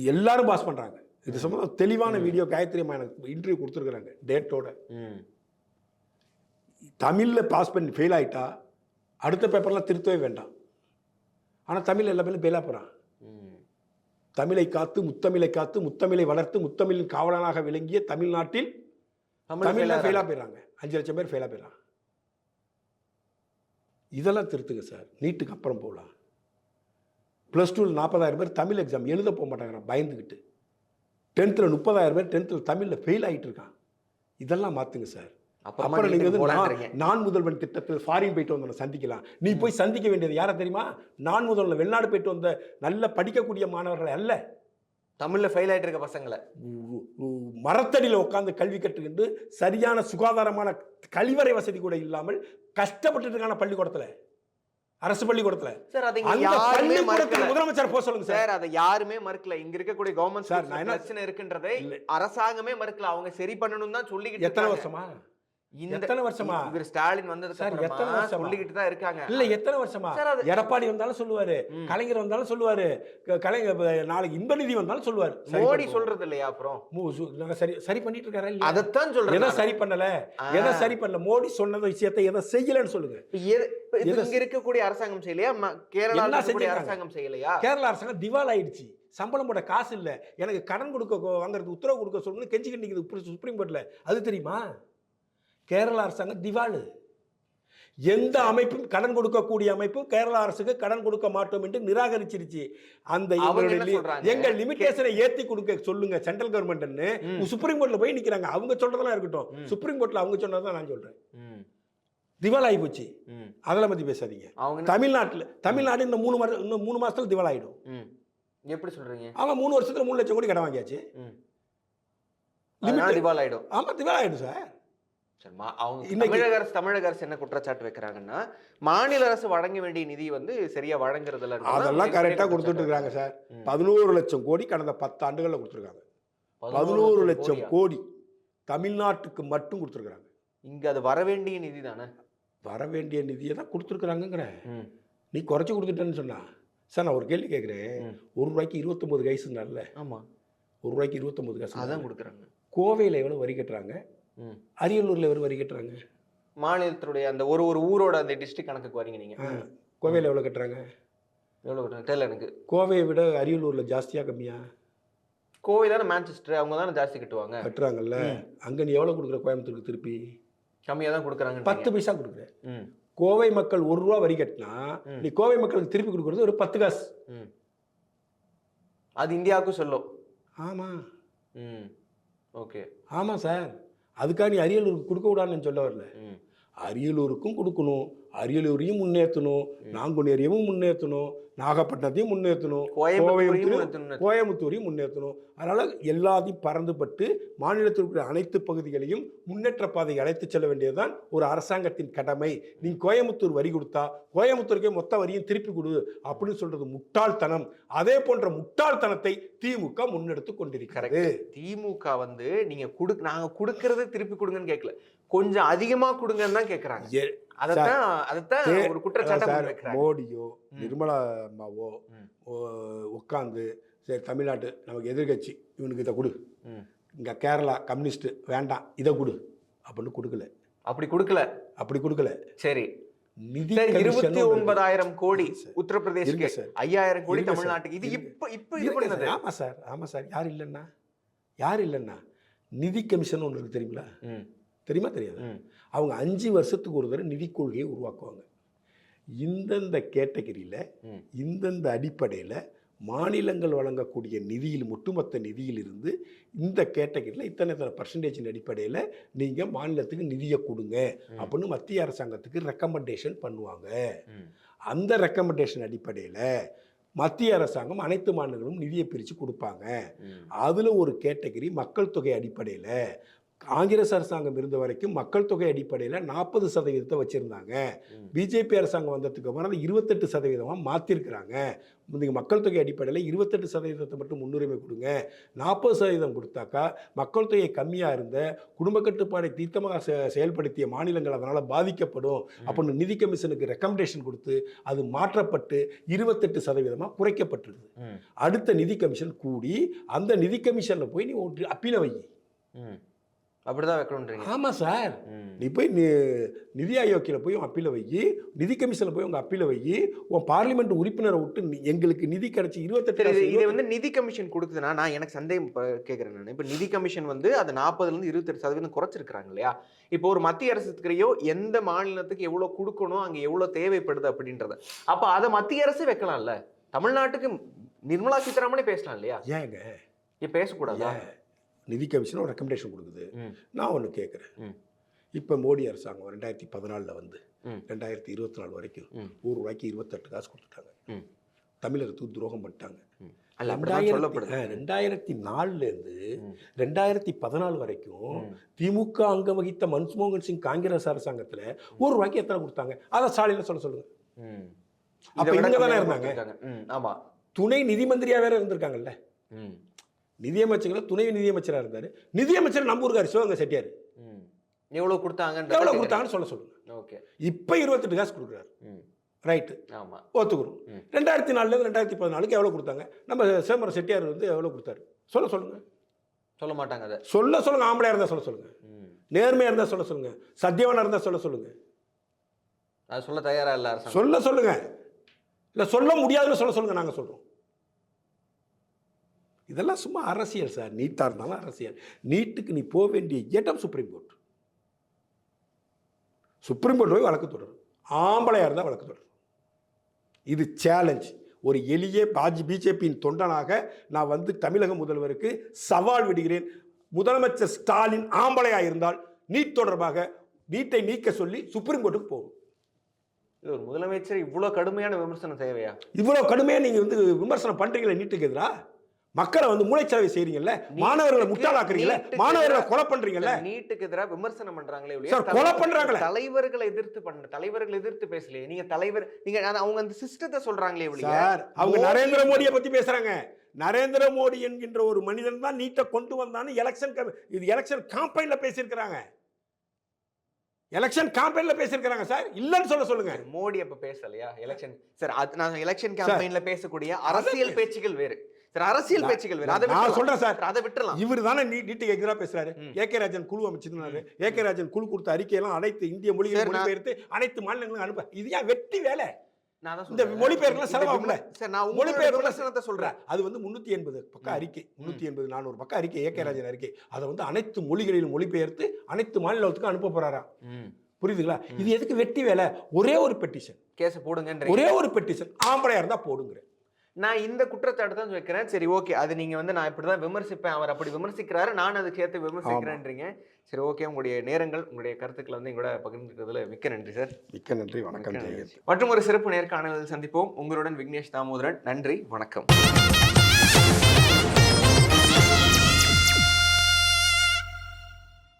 எல்லாரும் பாஸ் பண்றாங்க. இது சம்பந்தம் தெளிவான வீடியோ காயத்ரி அம்மா எனக்கு இன்டர்வியூ கொடுத்துருக்குறாங்க டேட்டோட தமிழில் பாஸ் பண்ணி ஃபெயில் ஆயிட்டா அடுத்த பேப்பர்லாம் திருத்தவே வேண்டாம். ஆனால் தமிழ் எல்லா பேரும் ஃபெயிலாக போகிறான் தமிழை காத்து முத்தமிழை காத்து முத்தமிழை வளர்த்து முத்தமிழின் காவலனாக விளங்கிய தமிழ்நாட்டில் தமிழ் தமிழ்ல ஃபெயிலாக. போயிடுறாங்க. அஞ்சு லட்சம் பேர் ஃபெயிலாக போயிடுறாங்க. இதெல்லாம் திருத்துங்க சார். நீட்டுக்கு அப்புறம் போகலாம் ப்ளஸ் டூவில் நாற்பதாயிரம் பேர் தமிழ் எக்ஸாம் எழுத போக மாட்டாங்க பயந்துக்கிட்டு டென்த்தில் முப்பதாயிரம் பேர் டென்த்தில் தமிழில் ஃபெயில் ஆகிட்டு இருக்கான். இதெல்லாம் மாற்றுங்க சார். அப்புறமா அப்புறம் நீங்க நீங்க வந்து போலான்றீங்க நான் முதல்வன் திட்டத்தில் ஃபாரின் போயிட்டு வந்தவனை சந்திக்கலாம். நீ போய் சந்திக்க வேண்டியது யாரை தெரியுமா? நான் முதல்வன் வெளிநாடு போயிட்டு வந்த நல்ல படிக்கக்கூடிய மாணவர்களை அல்ல. தமிழ்ல ஃபெயில் ஆயிட்டு இருக்க பசங்களை. மரத்தடியில் உட்கார்ந்து கல்வி கற்றுக்கிட்டு சரியான சுகாதாரமான கழிவறை வசதி கூட இல்லாமல் கஷ்டப்பட்டு இருக்கான பள்ளிக்கூடத்துல. அரசு பள்ளிக்கூடத்துல. சார் அதை யாருமே மறுக்கல. முதலமைச்சர் போக சொல்லுங்க சார். அதை யாருமே மறுக்கல. இங்க இருக்கக்கூடிய கவர்மெண்ட் சார், பிரச்சனை இருக்குன்றதை. அரசாங்கமே மறுக்கல. அவங்க சரி பண்ணணும் தான் சொல்லிக்கிட்டு எத்தனை. வருஷமா? எத்தனை வருஷமா இவர் ஸ்டாலின் வந்ததுக்கு சார், எத்தனை வருஷமா? சொல்லிக்கிட்டு தான் இருக்காங்க இல்ல எத்தனை வருஷமா எடப்பாடி வந்தாலும் சொல்லுவாரு. கலைஞர் வந்தாலும் சொல்லுவாரு கலைஞர் நாளைக்கு இன்ப நிதி வந்தாலும் சொல்லுவாரு மோடி. சொல்றது இல்லையா அப்புறம் சரி சரி பண்ணிட்டு இருக்காரா? அதைத்தான் சொல்றேன் எதை. சரி பண்ணல. எதை சரி பண்ணல மோடி சொன்னத விஷயத்தை எதை செய்யலன்னு சொல்லுங்க இங்க இருக்கக்கூடிய அரசாங்கம் செய்யலையா செஞ்சிருக்காங்க? அரசாங்கம் செய்யலையா கேரளா அரசாங்கம் திவால் ஆயிடுச்சு சம்பளம் போட காசு இல்ல எனக்கு கடன் கொடுக்க வாங்குறதுக்கு உத்தரவு கொடுக்க சொல்லணும்னு கெஞ்சி உப்பு- சுப்ரீம் கோர்ட்ல அது தெரியுமா கேரளா அரசாங்கம் திவாலு எந்த அமைப்பும் கடன் கொடுக்கக்கூடிய அமைப்பும் கேரளா அரசுக்கு கடன் கொடுக்க மாட்டோம் என்று நிராகரிச்சிருச்சு. அந்த? எங்க லிமிடேஷனை ஏத்தி கொடுக்க சொல்லுங்க சென்ட்ரல் கவர்மெண்ட்னு. சுப்ரீம் கோர்ட்ல போய் நிக்கிறாங்க. அவங்க சொல்றதெல்லாம் இருக்கட்டும். சுப்ரீம் கோர்ட்ல அவங்க சொன்னதான் நான் சொல்றேன். திவால் ஆகி போச்சு. அதெல்லாம் பத்தி பேசாதீங்க. தமிழ்நாட்டுல தமிழ்நாடு இன்னும் மூணு மாதம் இன்னும் மூணு மாசத்துல திவால் ஆயிடும். எப்படி சொல்றீங்க? அவன் மூணு வருஷத்துல மூணு லட்சம் கோடி கடன் வாங்கியாச்சு. திவால் ஆயிடும் ஆமாம் திவாலாயிடும். சார் சரி, அவங்க தமிழக அரசு தமிழக அரசு என்ன குற்றச்சாட்டு வைக்கிறாங்கன்னா மாநில அரசு வழங்க வேண்டிய நிதி வந்து சரியா வழங்குறதுல அதெல்லாம் கரெக்டாக குற்றச்சாட்டு கொடுத்துட்டு இருக்காங்க சார். பதினோரு லட்சம் கோடி கடந்த பத்து ஆண்டுகளில் கொடுத்துருக்காங்க. பதினோரு லட்சம்? கோடி தமிழ்நாட்டுக்கு மட்டும் கொடுத்துருக்குறாங்க. இங்க அது வர வேண்டிய நிதி தானே? வர வேண்டிய நிதியை தான் கொடுத்துருக்குறாங்கங்கிறேன் நீ குறைச்சி கொடுத்துட்டேன்னு சொன்னா. சார் நான் ஒரு கேள்வி கேட்குறேன். ஒரு ரூபாய்க்கு இருபத்தொம்பது காசுனால ஆமா. ஒரு ரூபாய்க்கு இருபத்தொம்பது காசு அதான் கொடுக்குறாங்க. கோவையில் எவ்வளோ வரி கட்டுறாங்க. அரியலூரில் எவ்வளோ வரி கட்டுறாங்க மாநிலத்துடைய அந்த ஒரு ஒரு ஊரோட அந்த டிஸ்ட்ரிக்ட் கணக்குக்கு வரீங்க நீங்க. ஆ, கோவையில் எவ்வளோ கட்டுறாங்க? எவ்வளவு கட்டுறாங்க? தெரியல எனக்கு. கோவையை விட அரியலூரில் ஜாஸ்தியாக கம்மியா? கோவை தானே மேன்செஸ்டர் அவங்க தானே ஜாஸ்தி கட்டுவாங்க. கட்டுறாங்கல்ல. அங்கே நீ எவ்வளோ கொடுக்குற கோயம்புத்தூருக்கு திருப்பி? கம்மியா தான் கொடுக்குறாங்க பத்து பைசா கொடுக்குற. ம். கோவை மக்கள் ஒரு ரூபா வரி கட்டினா. நீ கோவை மக்களுக்கு திருப்பி கொடுக்குறது ஒரு பத்து காசு. அது இந்தியாவுக்கும் சொல்லும். ஆமாம் ம். ஓகே. ஆமாம் சார். அதுக்காக நீ அரியலூருக்கு கொடுக்க கூடாதுன்னு சொல்ல வரல. அரியலூருக்கும் கொடுக்கணும். அரியலூரையும் முன்னேற்றணும் நாங்குநேரியமும் முன்னேற்றணும் நாகப்பட்டினத்தையும் முன்னேற்றணும் கோயம்புத்தூரையும் கோயம்புத்தூரையும் முன்னேற்றணும். அதனால் எல்லாத்தையும் பறந்துபட்டு மாநிலத்தில் இருக்கிற அனைத்து பகுதிகளையும் முன்னேற்ற பாதையை அழைத்துச் செல்ல வேண்டியதுதான் ஒரு அரசாங்கத்தின் கடமை. நீ கோயம்புத்தூர் வரி கொடுத்தா கோயம்புத்தூருக்கே மொத்த வரியும் திருப்பி கொடு அப்படின்னு சொல்றது முட்டாள்தனம். அதே போன்ற முட்டாள்தனத்தை திமுக முன்னெடுத்து கொண்டிருக்கிறது. திமுக வந்து நீங்க குடு நாங்க குடுக்கறதை திருப்பி கொடுங்கன்னு கேட்கல கொஞ்சம் அதிகமா கொடுங்கன்னு தான் கேக்குறாங்க. ஏ- அதத்தான் அதத்தான் ஒரு குற்றச்சாட்டை மோடியோ நிர்மலா அம்மாவோ. உட்காந்து சரி தமிழ்நாட்டு நமக்கு எதிர்க்கட்சி இவனுக்கு இதை கொடு. இங்கே கேரளா கம்யூனிஸ்ட் வேண்டாம் இதை கொடு. அப்படின்னு கொடுக்கல. அப்படி கொடுக்கல. அப்படி கொடுக்கல. சரி. நிதி இருபத்தி ஒன்பதாயிரம் கோடி சார். ஐயாயிரம் கோடி. தமிழ்நாட்டுக்கு. இது. இப்ப இப்ப இது பண்ணது. சார். ஆமா சார். ஆமா சார். யார் இல்லைன்னா? யார் இல்லைன்னா? நிதி கமிஷன் ஒன்று இருக்கு தெரியுங்களா? தெரியுமா தெரியாது அவங்க அஞ்சு வருஷத்துக்கு ஒரு தடவை நிதி கொள்கையை உருவாக்குவாங்க இந்தந்த கேட்டகரியில். இந்தந்த அடிப்படையில் மாநிலங்கள் வழங்கக்கூடிய நிதியில் ஒட்டுமொத்த நிதியிலிருந்து இந்த கேட்டகரியில் இத்தனை இத்தனை பர்சன்டேஜின் அடிப்படையில் நீங்கள் மாநிலத்துக்கு நிதியை கொடுங்க அப்படின்னு மத்திய அரசாங்கத்துக்கு ரெக்கமெண்டேஷன் பண்ணுவாங்க. அந்த ரெக்கமெண்டேஷன் அடிப்படையில் மத்திய அரசாங்கம் அனைத்து மாநிலங்களும் நிதியை பிரித்து கொடுப்பாங்க. அதில் ஒரு கேட்டகரி மக்கள் தொகை அடிப்படையில் காங்கிரஸ் அரசாங்கம் இருந்த வரைக்கும் மக்கள் தொகை அடிப்படையில் நாற்பது சதவீதத்தை வச்சுருந்தாங்க. பிஜேபி அரசாங்கம் வந்ததுக்கு அப்புறம் அதை இருபத்தெட்டு சதவீதமாக மாற்றிருக்கிறாங்க நீங்கள் மக்கள் தொகை அடிப்படையில் இருபத்தெட்டு சதவீதத்தை மட்டும் முன்னுரிமை கொடுங்க. நாற்பது சதவீதம் கொடுத்தாக்கா மக்கள் தொகை கம்மியாக இருந்த குடும்ப கட்டுப்பாடை தீர்க்கமாக செயல்படுத்திய மாநிலங்கள் அதனால் பாதிக்கப்படும் அப்படின்னு நிதி கமிஷனுக்கு ரெக்கமெண்டேஷன் கொடுத்து அது மாற்றப்பட்டு இருபத்தெட்டு சதவீதமாக குறைக்கப்பட்டிருக்குது. ம். அடுத்த நிதி கமிஷன் கூடி அந்த நிதி கமிஷனில் போய் நீ ஒரு அப்பீல வை. அப்படிதான் வைக்கணுன்றீங்க ஆமாம் சார். நீ போய் நி நிதி ஆயோக்கில் போய் உன் அப்பீல வை. நிதி கமிஷனில் போய் உங்கள் அப்பீல வை. உன் பார்லிமெண்ட் உறுப்பினரை விட்டு எங்களுக்கு நிதி கிடைச்சி இருபத்தெட்டு இதை வந்து நிதி கமிஷன் கொடுக்குதுன்னா நான் எனக்கு சந்தேகம் இப்ப கேட்கறேன் நான். இப்போ நிதி கமிஷன் வந்து அது நாற்பதுல இருந்து இருபத்தெட்டு சதவீதம் குறைச்சிருக்காங்க இல்லையா? இப்போ ஒரு மத்திய அரசுக்கிறையோ எந்த மாநிலத்துக்கு எவ்வளவு கொடுக்கணும் அங்க எவ்வளவு தேவைப்படுது அப்படின்றத. அப்ப அதை மத்திய அரசு வைக்கலாம்ல. தமிழ்நாட்டுக்கு நிர்மலா சீதாராமனே பேசலாம் இல்லையா? ஏங்க? ஏன் பேசக்கூடாதா? நிதி கமிஷன் ஒரு ரெக்கமெண்டேஷன் கொடுக்குது. நான் ஒன்று கேட்குறேன். இப்போ மோடி அரசாங்கம் ரெண்டாயிரத்தி பதினாலில் வந்து. ரெண்டாயிரத்தி இருபத்தி நாலு வரைக்கும். ஒரு ரூபாய்க்கு இருபத்தெட்டு காசு கொடுத்துட்டாங்க. தமிழருக்கு துரோகம் பண்ணிட்டாங்க ரெண்டாயிரத்தி- நாலுலேருந்து. ரெண்டாயிரத்தி பதினாலு வரைக்கும். திமுக அங்க வகித்த மன்மோகன் சிங் காங்கிரஸ் அரசாங்கத்துல ஒரு ரூபாய்க்கு எத்தனை கொடுத்தாங்க அதை ஸ்டாலின் சொல்ல சொல்லுங்க. அப்ப இவங்க தானே இருந்தாங்க? கொடுத்திருக்காங்க. ம், ஆமா துணை நிதி மந்திரியா வேற இருந்திருக்காங்கல்ல ம். நிதியமைச்சர்ல துணை நிதியமைச்சரா இருந்தாரு. நிதியமைச்சர் நம்ம ஊருக்காரு சிவகங்கை செட்டியார். ம். எவ்வளவு கொடுத்தாங்கன்ற எவ்வளவு கொடுத்தாங்கன்னு சொல்ல சொல்லுங்க. ஓகே. இப்ப இருபத்தெட்டு காசு கொடுக்குறாரு. ரைட்டு. ஆமா. ஒத்துக்கிறோம். ரெண்டாயிரத்தி நாலுல இருந்து ரெண்டாயிரத்தி பதினாலுக்கு எவ்வளவு கொடுத்தாங்க? நம்ம சிதம்பரம் செட்டியார் வந்து எவ்வளவு கொடுத்தாரு? சொல்ல சொல்லுங்க. சொல்ல மாட்டாங்க அதை. சொல்ல சொல்லுங்க ஆம்பளையா இருந்தா சொல்ல சொல்லுங்க. ம். நேர்மையா இருந்தா சொல்ல சொல்லுங்க. சத்தியவனா இருந்தா சொல்ல சொல்லுங்க. அது சொல்ல தயாரா இல்ல சொல்ல சொல்லுங்க. இல்ல சொல்ல முடியாதுன்னு சொல்ல சொல்லுங்க நாங்க சொல்றோம். இதெல்லாம் சும்மா அரசியல் சார். நீட்டா இருந்தாலும் அரசியல். நீட்டுக்கு நீ போக வேண்டிய இடம் சுப்ரீம் கோர்ட் சுப்ரீம் கோர்ட் போய் வழக்கு தொடரும். ஆம்பளையா இருந்தால் வழக்கு தொடரும். இது சேலஞ்ச் ஒரு எளிய பாஜி பிஜேபியின் தொண்டனாக நான் வந்து தமிழக முதல்வருக்கு சவால் விடுகிறேன். முதலமைச்சர் ஸ்டாலின் ஆம்பளையா இருந்தால் நீட் தொடர்பாக நீட்டை நீக்க சொல்லி சுப்ரீம் கோர்ட்டுக்கு போகும் இது ஒரு முதலமைச்சர் இவ்வளவு கடுமையான விமர்சனம் தேவையா? இவ்வளோ கடுமையாக நீங்கள் வந்து விமர்சனம் பண்ணுறீங்களே நீட்டுக்கு எதிரா? மக்களை வந்து மூளைச்சலவை செய்றீங்கல்ல? மாணவர்களை முட்டாளாக்குறீங்கல்ல? மாணவர்களை கொலை பண்றீங்கல்ல? நீட்டுக்கு எதிராக விமர்சனம் பண்றாங்களே சார், கொலை பண்றாங்களே. தலைவர்களை எதிர்த்து பண்ண தலைவர்களை எதிர்த்து பேசலையே. நீங்க தலைவர் நீங்க அவங்க அந்த சிஸ்டத்தை சொல்றாங்களே சார் அவங்க நரேந்திர மோடியை பத்தி பேசுறாங்க. நரேந்திர மோடி என்கின்ற ஒரு மனிதன் தான் நீட்டை கொண்டு வந்தான்னு எலெக்ஷன் இது எலெக்ஷன் காம்பெயின்ல பேசியிருக்கிறாங்க. எலெக்ஷன் காம்பெயின்ல பேசியிருக்கிறாங்க சார். இல்லைன்னு சொல்ல சொல்லுங்க. மோடி அப்ப பேசலையா? எலெக்ஷன் சார் நான் எலெக்ஷன் கேம்பெயின்ல பேசக்கூடிய அரசியல் பேச்சுகள் வேறு. சார் அரசியல் பேச்சுகள் வேறு. அதை நான். சொல்றேன் சார். அதை விட்டுறலாம். இவர் தானே நீ நீட்டுக்கு எதிராக பேசுறாரு. ஏ கே ராஜன் குழு அமைச்சிருந்தாரு. ஏ கே ராஜன் குழு கொடுத்த அறிக்கையெல்லாம் அனைத்து இந்திய மொழிகள் மொழிபெயர்த்து அனைத்து மாநிலங்களுக்கும் அனுப்ப. இது ஏன் வெட்டி வேலை? இந்த இந்த செலவாகும்ல? சார் நான் மொழிபெயர்ப்புலாம் விமர்சனத்தை சொல்றேன். அது வந்து எண்பது பக்கம் அறிக்கை. முன்னூத்தி எண்பது நானூறு பக்கம் அறிக்கை ஏ கே ராஜன் அறிக்கை. அதை வந்து அனைத்து மொழிகளிலும் மொழிபெயர்த்து அனைத்து மாநிலத்துக்கும் அனுப்ப போறாராம். புரியுதுங்களா? இது எதுக்கு வெட்டி வேலை? ஒரே ஒரு பெட்டிஷன் கேஸ் போடுங்கன்றீங்க. ஒரே ஒரு பெட்டிஷன் ஆம்பளையா இருந்தா போடுங்கிற நான் இந்த குற்றச்சாட்டு தான் வைக்கிறேன். சரி ஓகே. அது நீங்க வந்து நான் இப்படிதான் விமர்சிப்பேன். அவர் அப்படி விமர்சிக்கிறாரு. நான் அதை சேர்த்து விமர்சிக்கிறேன்றீங்க. சரி ஓகே. உங்களுடைய நேரங்கள் உங்களுடைய கருத்துக்களை வந்து எங்களோட பகிர்ந்துக்கிறதுல மிக்க நன்றி சார். மிக்க நன்றி. வணக்கம். மற்றும் ஒரு சிறப்பு நேர்காணலில் சந்திப்போம். உங்களுடன் விக்னேஷ் தாமோதரன். நன்றி. வணக்கம்.